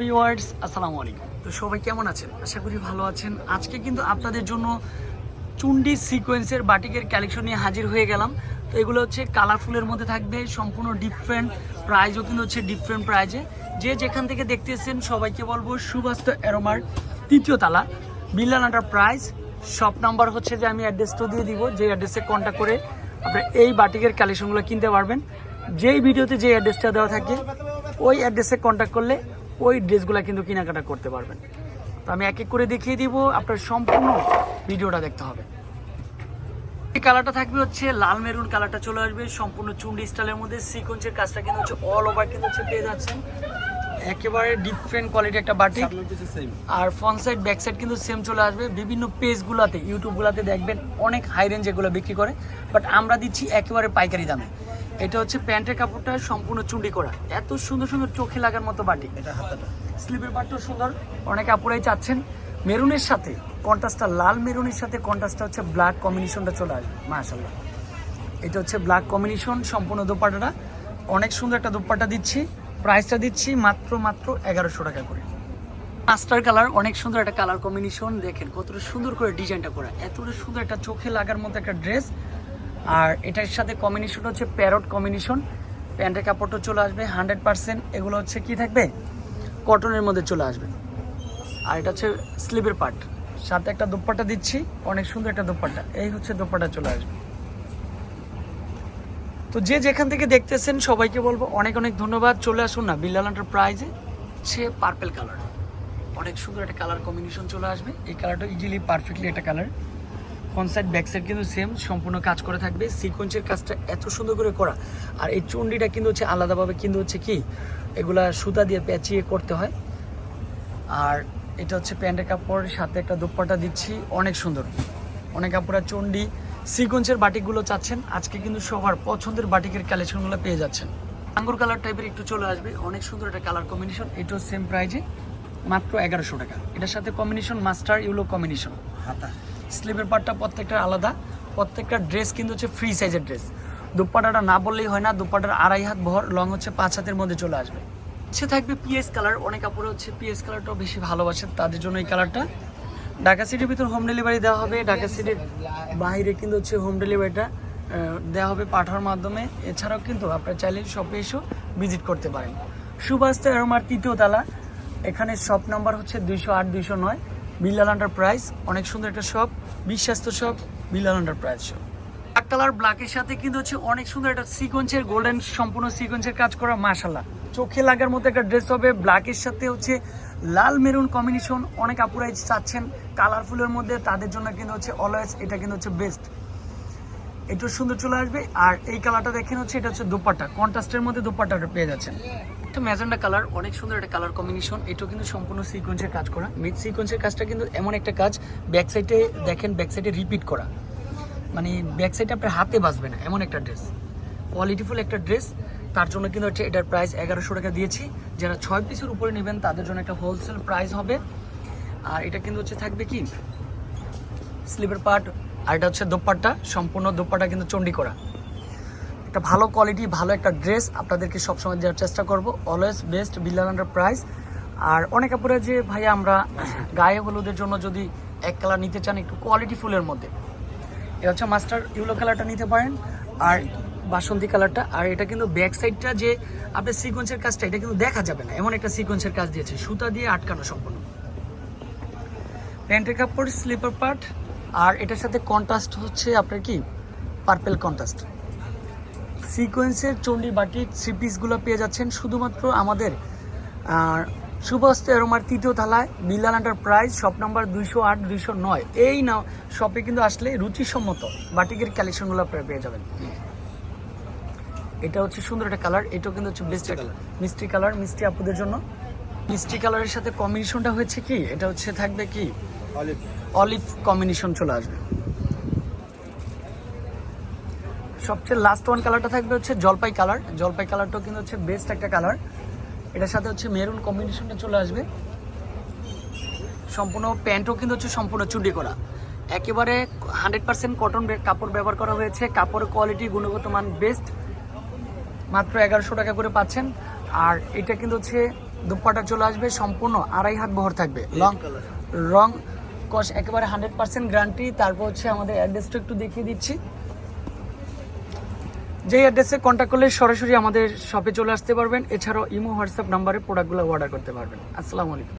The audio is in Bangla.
ভিউয়ার্স, আসসালামু আলাইকুম। তো সবাই কেমন আছেন? আশা করি ভালো আছেন। আজকে কিন্তু আপনাদের জন্য চুন্ডি সিকোয়েন্সের বাটিকের কালেকশন নিয়ে হাজির হয়ে গেলাম। তো এগুলো হচ্ছে কালারফুলের মধ্যে থাকবে, সম্পূর্ণ ডিফারেন্ট প্রাইজও কিন্তু হচ্ছে ডিফারেন্ট প্রাইজে যে যেখান থেকে দেখতেছেন সবাইকে বলব সুবাস্ত এরোমার তৃতীয় তালা। বিল্লানাটার প্রাইস শপ নাম্বার হচ্ছে যে আমি অ্যাড্রেসটা দিয়ে দিব যে অ্যাড্রেসে কন্ট্যাক্ট করে আপনারা এই বাটিকের কালেকশনগুলো কিনতে পারবেন। যেই ভিডিওতে যে অ্যাড্রেসটা দেওয়া থাকে, ওই অ্যাড্রেসে কন্ট্যাক্ট করলে ওই ড্রেসগুলো কিন্তু কেনাকাটা করতে পারবেন। তো আমি এক এক করে দেখিয়ে দিব আপনার সম্পূর্ণ ভিডিওটা দেখতে হবে। এই কালারটা থাকবে হচ্ছে লাল মেরুন কালারটা চলে আসবে সম্পূর্ণ চুন্ডি স্টাইলের মধ্যে সিকোয়েন্সের কাজটা কিন্তু হচ্ছে অল ওভার কিন্তু হচ্ছে পেয়ে যাচ্ছেন। একেবারে ডিফারেন্ট কোয়ালিটি একটা বাটিক। আর ফ্রন্ট সাইড ব্যাক সাইড কিন্তু সেম চলে আসবে। বিভিন্ন পেজগুলোতে ইউটিউবগুলোতে দেখবেন অনেক হাই রেঞ্জ এগুলো বিক্রি করে। বাট আমরা দিচ্ছি একেবারে পাইকারি দামে। এটা হচ্ছে প্যান্টের কাপড়টা সম্পূর্ণ চুন্ডি করা। এত সুন্দর সুন্দর চোখে লাগার মতো বাটি। এটা হাতাটা। স্লিপের পাটটাও সুন্দর। অনেক আপুরাই চাচ্ছেন মেরুনের সাথে। কন্ট্রাস্টটা লাল মেরুনের সাথে কন্ট্রাস্টটা হচ্ছে ব্ল্যাক কম্বিনেশনটা চলে আসবে। মাশাল্লাহ এটা হচ্ছে ব্ল্যাক কম্বিনেশন সম্পূর্ণ দোপাটাটা অনেক সুন্দর একটা দোপাট্টা দিচ্ছি। প্রাইসটা দিচ্ছি মাত্র মাত্র এগারোশো টাকা করে। মাস্টার কালার অনেক সুন্দর একটা কালার কম্বিনেশন দেখেন কতটা সুন্দর করে ডিজাইনটা করা। এতটা সুন্দর একটা চোখে লাগার মতো একটা ড্রেস। আর এটার সাথে কম্বিনেশন হচ্ছে প্যারট কম্বিনেশন প্যান্টের কাপড়টা চলে আসবে হান্ড্রেড পার্সেন্ট এগুলো হচ্ছে কি থাকবে? কটনের মধ্যে চলে আসবে। আর এটা হচ্ছে স্লিপের পার্ট সাথে একটা দোপাট্টা দিচ্ছি। অনেক সুন্দর একটা দোপাট্টা। এই হচ্ছে দোপাট্টা চলে আসবে। তো যে যেখান থেকে দেখতেছেন সবাইকে বলব অনেক অনেক ধন্যবাদ। চলে আসুন না, বিল্লাল প্রাইজে। সে পার্পেল কালার অনেক সুন্দর একটা কালার কম্বিনেশন চলে আসবে। এই কালারটা ইজিলি পারফেক্টলি একটা colour front side back side কিন্তু সেম সম্পূর্ণ কাজ করে থাকবে। সিকোয়েন্সের কাজটা এত সুন্দর করে করা। আর এই চুন্ডিটা কিন্তু হচ্ছে আলাদাভাবে কিন্তু হচ্ছে কি, এগুলা সুতা দিয়ে পেঁচিয়ে করতে হয়। আর এটা হচ্ছে প্যান্টের কাপড় সাথে একটা দুপ্পাটা দিচ্ছি। অনেক সুন্দর। অনেক কাপড়া চন্ডি সিকোয়েন্সের বাটিকগুলো চাচ্ছেন। আজকে কিন্তু সবার পছন্দের বাটিকের কালেকশনগুলো পেয়ে যাচ্ছেন। আঙ্গুর কালার টাইপের একটু চলে আসবে। অনেক সুন্দর একটা কালার কম্বিনেশন এটাও সেম প্রাইজে মাত্র এগারোশো টাকা। এটার সাথে কম্বিনেশন মাস্টার ইউলো কম্বিনেশন হাতা। স্লিপের পার্টটা প্রত্যেকটা আলাদা, প্রত্যেকটা ড্রেস কিন্তু হচ্ছে ফ্রি সাইজের ড্রেস দুপাটাটা না বললেই হয় না, দুপাটার আড়াই হাত ভর লং হচ্ছে পাঁচ হাতের মধ্যে চলে আসবে। সে থাকবে পিএস কালার অনেক কাপড় হচ্ছে পিএস কালারটাও বেশি ভালোবাসেন, তাদের জন্য এই কালারটা ঢাকা সিটির ভিতর হোম ডেলিভারি দেওয়া হবে, ঢাকা সিটির বাইরে কিন্তু হচ্ছে হোম ডেলিভারিটা দেওয়া হবে পাঠানোর মাধ্যমে। এছাড়াও কিন্তু আপনারা চাইলে শপে এসেও ভিজিট করতে পারেন। সুভাষ এরমার তৃতীয় তালা, এখানে শপ নাম্বার হচ্ছে দুইশো আট, দুইশো নয়। বিল্লাল প্রাইস, অনেক সুন্দর একটা shop বিশ্বাস্ত shop Billal price shop black colour ব্ল্যাকের সাথে কিন্তু হচ্ছে অনেক সুন্দর একটা সিকোয়েন্সের গোল্ডেন সম্পূর্ণ সিকোয়েন্সের কাজ করা মাশাল্লাহ চোখে লাগার মতো একটা ড্রেস হবে ব্ল্যাকের সাথে হচ্ছে লাল মেরুন কম্বিনেশন অনেক আপুরাই চাচ্ছেন কালারফুলের মধ্যে, তাদের জন্য কিন্তু হচ্ছে অলওয়েজ এটা কিন্তু হচ্ছে বেস্ট একটু সুন্দর চলে আসবে, আর এই কালারটা দেখেন হচ্ছে, এটা হচ্ছে দোপাট্টা কন্ট্রাস্টের মধ্যে দোপাট্টাটা পেয়ে যাচ্ছেন। এটা ম্যাজেন্ডা কালার, অনেক সুন্দর একটা কালার কম্বিনেশন এটাও কিন্তু সম্পূর্ণ সিকোয়েন্সের কাজ করা। মিড সিকোয়েন্সের কাজটা কিন্তু এমন একটা কাজ ব্যাক সাইডে দেখেন ব্যাক সাইডে রিপিট করা। মানে ব্যাক সাইডে আপনার হাতে বাঁচবে না, এমন একটা ড্রেস কোয়ালিটিফুল একটা ড্রেস তার জন্য কিন্তু হচ্ছে এটার প্রাইস এগারোশো টাকা দিয়েছি। যারা ছয় পিসের উপরে নেবেন, তাদের জন্য একটা হোলসেল প্রাইস হবে। আর এটা কিন্তু হচ্ছে থাকবে কি? স্লিপের পার্ট আর এটা হচ্ছে দোপাট্টা। সম্পূর্ণ দোপাট্টা কিন্তু চণ্ডী করা। একটা ভালো কোয়ালিটি ভালো একটা ড্রেস আপনাদেরকে সবসময় দেওয়ার চেষ্টা করব। Always best Billal under price আর অনেক কাপড়ে যে ভাই আমরা গায়ে হলুদের জন্য যদি এক কালার নিতে চান একটু কোয়ালিটি ফুলের মধ্যে। এটা হচ্ছে মাস্টার ইউলো কালারটা নিতে পারেন, আর বাসন্তী কালারটা আর এটা কিন্তু ব্যাক সাইডটা যে আপনার সিকোয়েন্সের কাজটা, এটা কিন্তু দেখা যাবে না। এমন একটা সিকোয়েন্সের কাজ দিয়েছে, সুতা দিয়ে আটকানো সম্পূর্ণ। প্যান্টের কাপড় স্লিপার পার্ট আর এটার সাথে কন্ট্রাস্ট হচ্ছে আপনার কি? পার্পেল কন্ট্রাস্ট সিকোয়েন্সের চণ্ডী বাটি থ্রি পিসগুলো পেয়ে যাচ্ছেন শুধুমাত্র আমাদের। সুভাস্ত এরোমার তৃতীয় থালায় বিল্লাল প্রাইস শপ নাম্বার দুইশো আট দুইশো নয়। এই না শপে কিন্তু আসলে রুচিসম্মত বাটিকের কালেকশনগুলো আপনারা পেয়ে যাবেন। এটা হচ্ছে সুন্দর একটা কালার এটাও কিন্তু হচ্ছে বেস্ট কালার মিষ্টি কালার মিষ্টি আপুদের জন্য। মিষ্টি কালারের সাথে কম্বিনেশনটা হয়েছে কি? এটা হচ্ছে থাকবে কি? অলিভ অলিভ কম্বিনেশন চলে আসবে। সবচেয়ে লাস্ট ওয়ান কালারটা থাকবে হচ্ছে জলপাই কালার জলপাই কালারটাও কিন্তু হচ্ছে বেস্ট একটা কালার এটার সাথে হচ্ছে মেরুন কম্বিনেশনটা চলে আসবে। সম্পূর্ণ প্যান্টও কিন্তু হচ্ছে সম্পূর্ণ চুডি করা। একেবারে হান্ড্রেড পার্সেন্ট কটন কাপড় ব্যবহার করা হয়েছে। কাপড়ের কোয়ালিটি গুণগত মান বেস্ট মাত্র এগারোশো টাকা করে পাচ্ছেন। আর এটা কিন্তু হচ্ছে দুপাটা চলে আসবে। সম্পূর্ণ আড়াই হাত বহর থাকবে। লং রং কস একেবারে হান্ড্রেড পার্সেন্ট গ্যারান্টি তারপর হচ্ছে আমাদের অ্যাড্রেসটা একটু দেখিয়ে দিচ্ছি। যেই অ্যাড্রেসে কন্ট্যাক্ট করলে সরাসরি আমাদের শপে চলে আসতে পারবেন। এছাড়াও ইমো, হোয়াটসঅ্যাপ নাম্বারে প্রোডাক্টগুলো অর্ডার করতে পারবেন। আসসালামু আলাইকুম।